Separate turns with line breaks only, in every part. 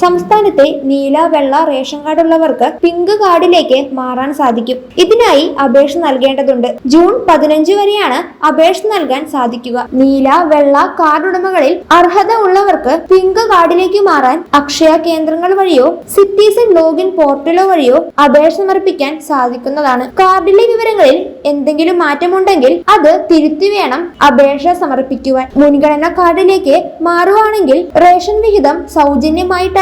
സംസ്ഥാനത്തെ നീല വെള്ള റേഷൻ കാർഡ് ഉള്ളവർക്ക് പിങ്ക് കാർഡിലേക്ക് മാറാൻ സാധിക്കും. ഇതിനായി അപേക്ഷ നൽകേണ്ടതുണ്ട്. ജൂൺ പതിനഞ്ച് വരെയാണ് അപേക്ഷ നൽകാൻ സാധിക്കുക. നീല വെള്ള കാർഡ് ഉടമകളിൽ അർഹത ഉള്ളവർക്ക് പിങ്ക് കാർഡിലേക്ക് മാറാൻ അക്ഷയ കേന്ദ്രങ്ങൾ വഴിയോ സിറ്റിസൺ ലോഗിൻ പോർട്ടലോ വഴിയോ അപേക്ഷ സമർപ്പിക്കാൻ സാധിക്കുന്നതാണ്. കാർഡിലെ വിവരങ്ങളിൽ എന്തെങ്കിലും മാറ്റമുണ്ടെങ്കിൽ അത് തിരുത്തി വേണം അപേക്ഷ സമർപ്പിക്കുവാൻ. മുൻഗണനാ കാർഡിലേക്ക് മാറുവാണെങ്കിൽ റേഷൻ വിഹിതം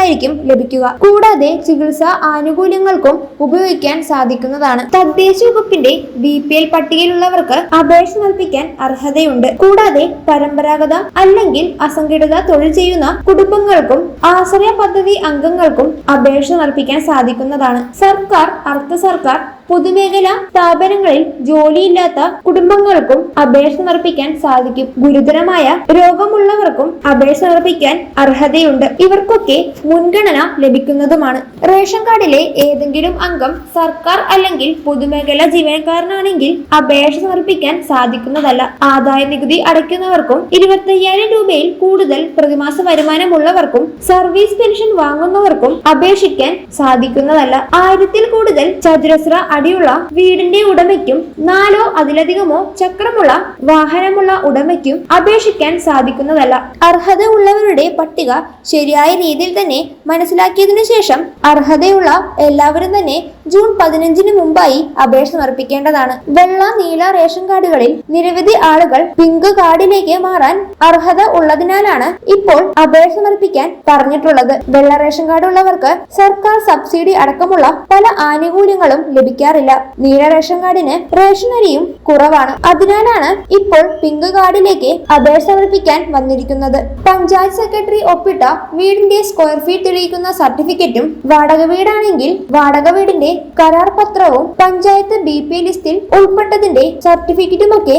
സൗജന്യമായിട്ടായിരിക്കും ലഭിക്കുക. കൂടാതെ ചികിത്സാ ആനുകൂല്യങ്ങൾക്കും ഉപയോഗിക്കാൻ സാധിക്കുന്നതാണ്. തദ്ദേശ വകുപ്പിന്റെ ബി പി എൽ പട്ടികയിലുള്ളവർക്ക് അപേക്ഷ നൽപ്പിക്കാൻ അർഹതയുണ്ട്. കൂടാതെ പരമ്പരാഗത അല്ലെങ്കിൽ അസംഘടിത തൊഴിൽ ചെയ്യുന്ന കുടുംബങ്ങൾക്കും ആശ്രയ പദ്ധതി അംഗങ്ങൾക്കും അപേക്ഷ നൽപ്പിക്കാൻ സാധിക്കുന്നതാണ്. സർക്കാർ അർദ്ധ സർക്കാർ പൊതുമേഖലാ സ്ഥാപനങ്ങളിൽ ജോലിയില്ലാത്ത കുടുംബങ്ങൾക്കും അപേക്ഷ സമർപ്പിക്കാൻ സാധിക്കും. ഗുരുതരമായ രോഗമുള്ളവർക്കും അപേക്ഷ സമർപ്പിക്കാൻ അർഹതയുണ്ട്. ഇവർക്കൊക്കെ മുൻഗണന ലഭിക്കുന്നതുമാണ്. റേഷൻ കാർഡിലെ ഏതെങ്കിലും അംഗം സർക്കാർ അല്ലെങ്കിൽ പൊതുമേഖലാ ജീവനക്കാരനാണെങ്കിൽ അപേക്ഷ സമർപ്പിക്കാൻ സാധിക്കുന്നതല്ല. ആദായ നികുതി അടയ്ക്കുന്നവർക്കും ഇരുപത്തയ്യായിരം രൂപയിൽ കൂടുതൽ പ്രതിമാസ വരുമാനമുള്ളവർക്കും സർവീസ് പെൻഷൻ വാങ്ങുന്നവർക്കും അപേക്ഷിക്കാൻ സാധിക്കുന്നതല്ല. ആയിരത്തിൽ കൂടുതൽ ചതുരശ്ര അടിയുള്ള വീടിന്റെ ഉടമയ്ക്കും നാലോ അതിലധികമോ ചക്രമുള്ള വാഹനമുള്ള ഉടമയ്ക്കും അപേക്ഷിക്കാൻ സാധിക്കുന്നതല്ല. അർഹത ഉള്ളവരുടെ പട്ടിക ശരിയായ രീതിയിൽ തന്നെ മനസ്സിലാക്കിയതിനു ശേഷം അർഹതയുള്ള എല്ലാവരും തന്നെ ജൂൺ പതിനഞ്ചിന് മുമ്പായി അപേക്ഷ സമർപ്പിക്കേണ്ടതാണ്. വെള്ള നീല റേഷൻ കാർഡുകളിൽ നിരവധി ആളുകൾ പിങ്ക് കാർഡിലേക്ക് മാറാൻ അർഹത ഉള്ളതിനാലാണ് ഇപ്പോൾ അപേക്ഷ സമർപ്പിക്കാൻ പറഞ്ഞിട്ടുള്ളത്. വെള്ള റേഷൻ കാർഡ് ഉള്ളവർക്ക് സർക്കാർ സബ്സിഡി അടക്കമുള്ള പല ആനുകൂല്യങ്ങളും ലഭിക്കാറില്ല നീല റേഷൻ കാർഡിന് റേഷൻ അരിയും കുറവാണ്. അതിനാലാണ് ഇപ്പോൾ പിങ്ക് കാർഡിലേക്ക് അപേക്ഷ സമർപ്പിക്കാൻ വന്നിരിക്കുന്നത്. പഞ്ചായത്ത് സെക്രട്ടറി ഒപ്പിട്ട വീടിന്റെ സ്ക്വയർ ഫീറ്റ് തെളിയിക്കുന്ന സർട്ടിഫിക്കറ്റും വാടക വീടാണെങ്കിൽ വാടക വീടിന്റെ കരാർ പത്രവും പഞ്ചായത്ത് ബി ലിസ്റ്റിൽ ഉൾപ്പെട്ടതിന്റെ സർട്ടിഫിക്കറ്റുമൊക്കെ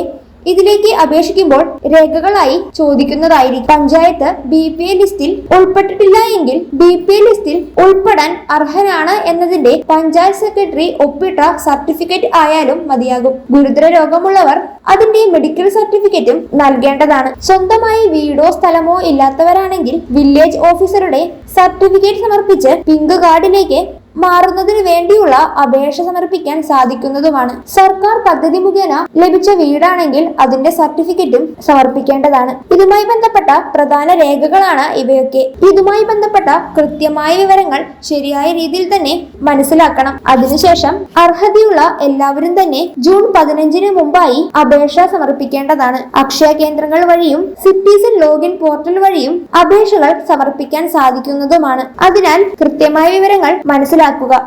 ഇതിലേക്ക് അപേക്ഷിക്കുമ്പോൾ രേഖകളായി ചോദിക്കുന്നതായിരിക്കും. പഞ്ചായത്ത് ബി പി എ ലിസ്റ്റിൽ ഉൾപ്പെട്ടിട്ടില്ല എങ്കിൽ ബി പി എ ലിസ്റ്റിൽ ഉൾപ്പെടാൻ അർഹനാണ് എന്നതിന്റെ പഞ്ചായത്ത് സെക്രട്ടറി ഒപ്പിട്ട സർട്ടിഫിക്കറ്റ് ആയാലും മതിയാകും. ഗുരുതര രോഗമുള്ളവർ അതിന്റെ മെഡിക്കൽ സർട്ടിഫിക്കറ്റും നൽകേണ്ടതാണ്. സ്വന്തമായി വീടോ സ്ഥലമോ ഇല്ലാത്തവരാണെങ്കിൽ വില്ലേജ് ഓഫീസറുടെ സർട്ടിഫിക്കറ്റ് സമർപ്പിച്ച് പിങ്ക് കാർഡിലേക്ക് മാറുന്നതിന് വേണ്ടിയുള്ള അപേക്ഷ സമർപ്പിക്കാൻ സാധിക്കുന്നതുമാണ്. സർക്കാർ പദ്ധതി മുഖേന ലഭിച്ച വീടാണെങ്കിൽ അതിന്റെ സർട്ടിഫിക്കറ്റും സമർപ്പിക്കേണ്ടതാണ്. ഇതുമായി ബന്ധപ്പെട്ട പ്രധാന രേഖകളാണ് ഇവയൊക്കെ. ഇതുമായി ബന്ധപ്പെട്ട കൃത്യമായ വിവരങ്ങൾ ശരിയായ രീതിയിൽ തന്നെ മനസ്സിലാക്കണം. അതിനുശേഷം അർഹതയുള്ള എല്ലാവരും തന്നെ ജൂൺ പതിനഞ്ചിന് മുമ്പായി അപേക്ഷ സമർപ്പിക്കേണ്ടതാണ്. അക്ഷയ കേന്ദ്രങ്ങൾ വഴിയും സിറ്റീസൺ ലോഗിൻ പോർട്ടൽ വഴിയും അപേക്ഷകൾ സമർപ്പിക്കാൻ സാധിക്കുന്നതുമാണ്. അതിനാൽ കൃത്യമായ വിവരങ്ങൾ മനസ്സിലാക്കുക